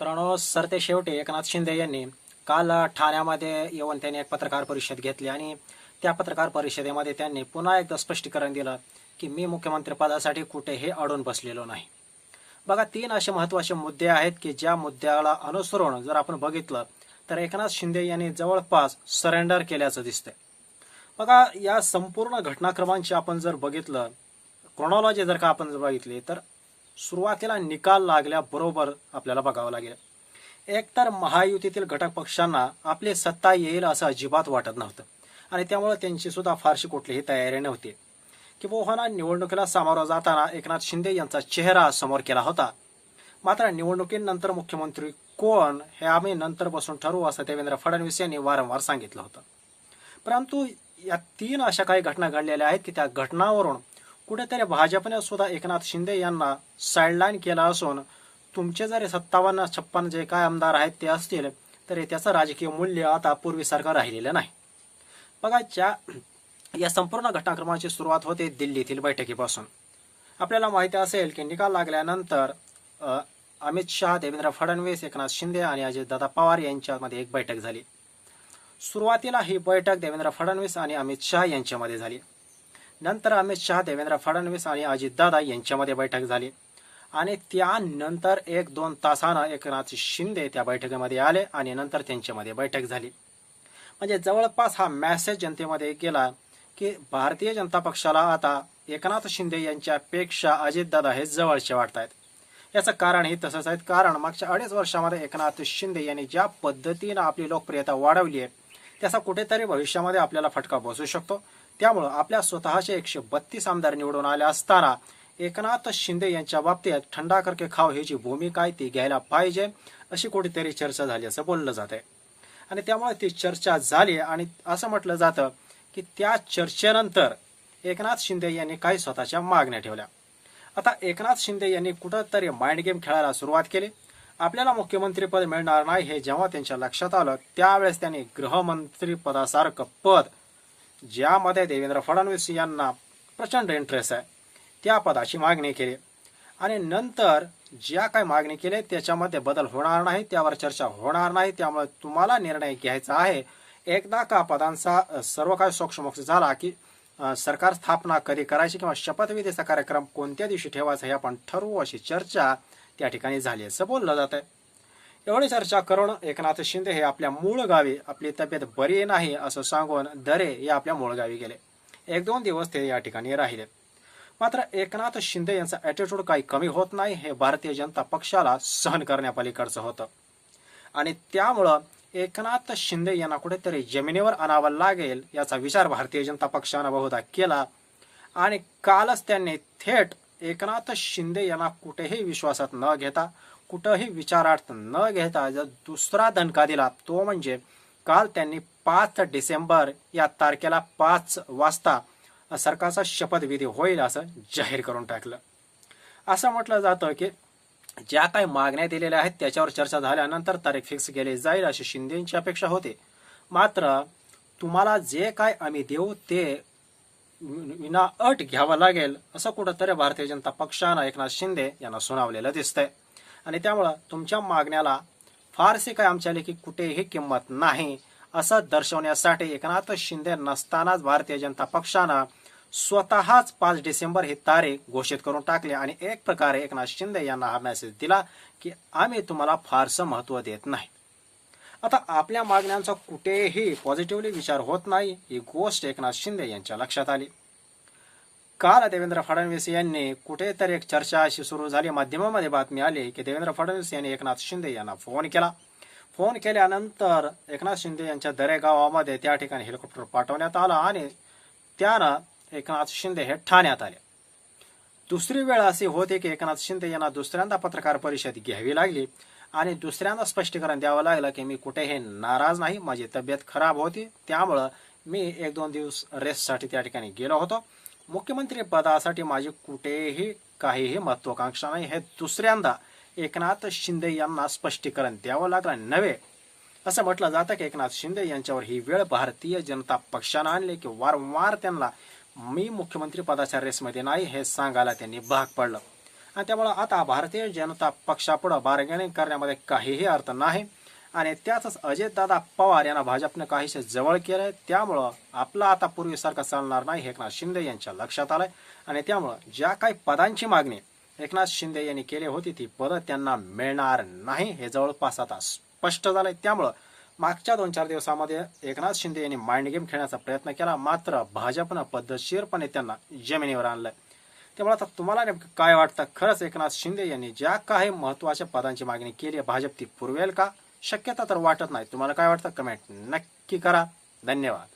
मित्रांनो सरते शेवटी एकनाथ शिंदे यांनी काल ठाण्यामध्ये येऊन त्यांनी एक पत्रकार परिषद घेतली आणि त्या पत्रकार परिषदेमध्ये त्यांनी पुन्हा एकदा स्पष्टीकरण दिलं की मी मुख्यमंत्रीपदासाठी कुठेही अडून बसलेलो नाही. बघा तीन असे महत्त्वाचे मुद्दे आहेत की ज्या मुद्द्याला अनुसरून जर आपण बघितलं तर एकनाथ शिंदे यांनी जवळपास सरेंडर केल्याचं दिसतंय. बघा या संपूर्ण घटनाक्रमांची आपण जर बघितलं क्रोनॉलॉजी जर का आपण जर बघितली तर सुरुवातीला निकाल लागल्याबरोबर आपल्याला बघावं लागेल. एकतर महायुतीतील घटक पक्षांना आपली सत्ता येईल असं अजिबात वाटत नव्हतं. आणि त्यामुळे त्यांची सुद्धा फारशी कुठलीही तयारी नव्हती. किंवा निवडणुकीला सामोरं जाताना एकनाथ शिंदे यांचा चेहरा समोर केला होता. मात्र निवडणुकीनंतर मुख्यमंत्री कोण हे आम्ही नंतर बसून ठरवू असं देवेंद्र फडणवीस यांनी वारंवार सांगितलं होतं. परंतु या तीन अशा काही घटना घडलेल्या आहेत की त्या घटनावरून कुठेतरी भाजपने सुद्धा एकनाथ शिंदे यांना साईडलाईन केला असून तुमचे जरी सत्तावन्न छप्पन जे काय आमदार आहेत ते असतील तरी त्याचं राजकीय मूल्य आता पूर्वीसारखं राहिलेलं नाही. बघायच्या या संपूर्ण घटनाक्रमाची सुरुवात होते दिल्लीतील बैठकीपासून. आपल्याला माहिती असेल की निकाल लागल्यानंतर अमित शहा देवेंद्र फडणवीस एकनाथ शिंदे आणि अजितदादा पवार यांच्यामध्ये एक बैठक झाली. सुरुवातीला ही बैठक देवेंद्र फडणवीस आणि अमित शहा यांच्यामध्ये झाली. नंतर अमित शहा देवेंद्र फडणवीस आणि अजितदादा यांच्यामध्ये बैठक झाली. आणि त्यानंतर एक दोन तासानं एकनाथ शिंदे त्या बैठकीमध्ये आले आणि नंतर त्यांच्यामध्ये बैठक झाली. म्हणजे जवळपास हा मॅसेज जनतेमध्ये गेला की भारतीय जनता पक्षाला आता एकनाथ शिंदे यांच्यापेक्षा अजितदादा हे जवळचे वाटत आहेत याचं कारणही तसंच आहे कारण मागच्या अडीच वर्षामध्ये एकनाथ शिंदे यांनी ज्या पद्धतीनं आपली लोकप्रियता वाढवली आहे त्याचा कुठेतरी भविष्यामध्ये आपल्याला फटका बसू शकतो. त्यामुळं आपल्या स्वतःचे एकशे बत्तीस आमदार निवडून आले असताना एकनाथ शिंदे यांच्या बाबतीत थंडा करके खाव ही जी भूमिका आहे ती घ्यायला पाहिजे अशी कुठेतरी चर्चा झाली असं बोललं जात आहे आणि त्यामुळे ती चर्चा झाली आणि असं म्हटलं जातं की त्या चर्चेनंतर एकनाथ शिंदे यांनी काही स्वतःच्या मागण्या ठेवल्या. आता एकनाथ शिंदे यांनी कुठंतरी माइंड गेम खेळायला सुरुवात केली. आपल्याला मुख्यमंत्रीपद मिळणार नाही हे जेव्हा त्यांच्या लक्षात आलं त्यावेळेस त्यांनी गृहमंत्री पदासारखं पद ज्यामध्ये देवेंद्र फडणवीस यांना प्रचंड इंटरेस्ट आहे त्या पदाची मागणी केली. आणि नंतर ज्या काही मागणी केली त्याच्यामध्ये बदल होणार नाही त्यावर चर्चा होणार नाही त्यामुळे तुम्हाला निर्णय घ्यायचा आहे. एकदा का पदांचा सर्व काही सोक्षमोक्ष झाला की सरकार स्थापना कधी करायची किंवा शपथविधीचा कार्यक्रम कोणत्या दिवशी ठेवायचा हे आपण ठरवू अशी चर्चा त्या ठिकाणी झाली असं बोललं जात आहे एवढी चर्चा करून एकनाथ शिंदे हे आपल्या मूळ गावी आपली तब्येत बरी नाही असं सांगून दरे या आपल्या मूळ गावी गेले. एक दोन दिवस ते या ठिकाणी राहिले. मात्र एकनाथ शिंदे यांचा ॲटिट्यूड काही कमी होत नाही हे भारतीय जनता पक्षाला सहन करण्यापलीकडचं होतं. आणि त्यामुळं एकनाथ शिंदे यांना कुठेतरी जमिनीवर आणावं लागेल याचा विचार भारतीय जनता पक्षानं बहुधा केला. आणि कालच त्यांनी थेट एकनाथ शिंदे यांना कुठेही विश्वासात न घेता कुठंही विचारार्थ न घेता जर दुसरा दणका दिला तो म्हणजे काल त्यांनी पाच डिसेंबर या तारखेला पाच वाजता सरकारचा शपथविधी होईल असं जाहीर करून टाकलं. असं म्हटलं जातं की ज्या काही मागण्या दिलेल्या आहेत त्याच्यावर चर्चा झाल्यानंतर तारीख फिक्स केली जाईल अशी शिंदेची अपेक्षा होती. मात्र तुम्हाला जे काय आम्ही देऊ ते विना अट घ्यावं लागेल असं कुठंतरी भारतीय जनता पक्षानं एकनाथ शिंदे यांना सुनावलेलं दिसतंय. आणि त्यामुळं तुमच्या मागण्याला फारसे काय आमच्या लेखी कुठेही किंमत नाही असं दर्शवण्यासाठी एकनाथ शिंदे नसतानाच भारतीय जनता पक्षानं स्वतःच पाच डिसेंबर ही तारीख घोषित करून टाकली आणि एक प्रकारे एकनाथ शिंदे यांना हा मेसेज दिला की आम्ही तुम्हाला फारसं महत्त्व देत नाही. आता आपल्या मागण्यांचा कुठेही पॉझिटिव्हली विचार होत नाही ही गोष्ट एकनाथ शिंदे यांच्या लक्षात आली. काल देवेंद्र फडणवीस यांनी कुठेतरी एक चर्चा अशी सुरू झाली. माध्यमामध्ये बातमी आली की देवेंद्र फडणवीस यांनी एकनाथ शिंदे यांना फोन केला. फोन केल्यानंतर एकनाथ शिंदे यांच्या दरे गावामध्ये त्या ठिकाणी हेलिकॉप्टर पाठवण्यात आलं आणि त्यानं एकनाथ शिंदे हे ठाण्यात आले. दुसरी वेळ अशी होते की एकनाथ शिंदे यांना दुसऱ्यांदा पत्रकार परिषद घ्यावी लागली आणि दुसऱ्यांदा स्पष्टीकरण द्यावं लागलं की मी कुठेही नाराज नाही माझी तब्येत खराब होती त्यामुळं मी एक दोन दिवस रेस्टसाठी त्या ठिकाणी गेलो होतो. मुख्यमंत्री पदासाठी माझी कुठेही काहीही महत्वाकांक्षा नाही. हे दुसऱ्यांदा एकनाथ शिंदे यांना स्पष्टीकरण द्यावं लागलं नव्हे. असं म्हटलं जातं की एकनाथ शिंदे यांच्यावर ही वेळ भारतीय जनता पक्षानं आणली की वारंवार त्यांना मी मुख्यमंत्री पदाच्या रेसमध्ये नाही हे सांगायला त्यांनी भाग पडलं. आणि त्यामुळं आता भारतीय जनता पक्षापुढं बार्गेनिंग करण्यामध्ये काहीही अर्थ नाही. आणि त्यातच अजितदादा पवार यांना भाजपनं काहीसे जवळ केलंय. त्यामुळं आपलं आता पूर्वीसारखं चालणार नाही एकनाथ शिंदे यांच्या लक्षात आलंय. आणि त्यामुळं ज्या काही पदांची मागणी एकनाथ शिंदे यांनी केली होती ती पदं त्यांना मिळणार नाही हे जवळपास आता स्पष्ट झालंय. त्यामुळं मागच्या दोन चार दिवसामध्ये एकनाथ शिंदे यांनी माइंड गेम खेळण्याचा प्रयत्न केला. मात्र भाजपनं पद्धतशीरपणे त्यांना जमिनीवर आणलंय. त्यामुळे आता तुम्हाला नेमकं काय वाटतं? खरंच एकनाथ शिंदे यांनी ज्या काही महत्त्वाच्या पदांची मागणी केली आहे भाजप ती पुरवेल का? शक्यता तर वाटत नाही. तुम्हाला काय वाटतं? कमेंट नक्की करा. धन्यवाद.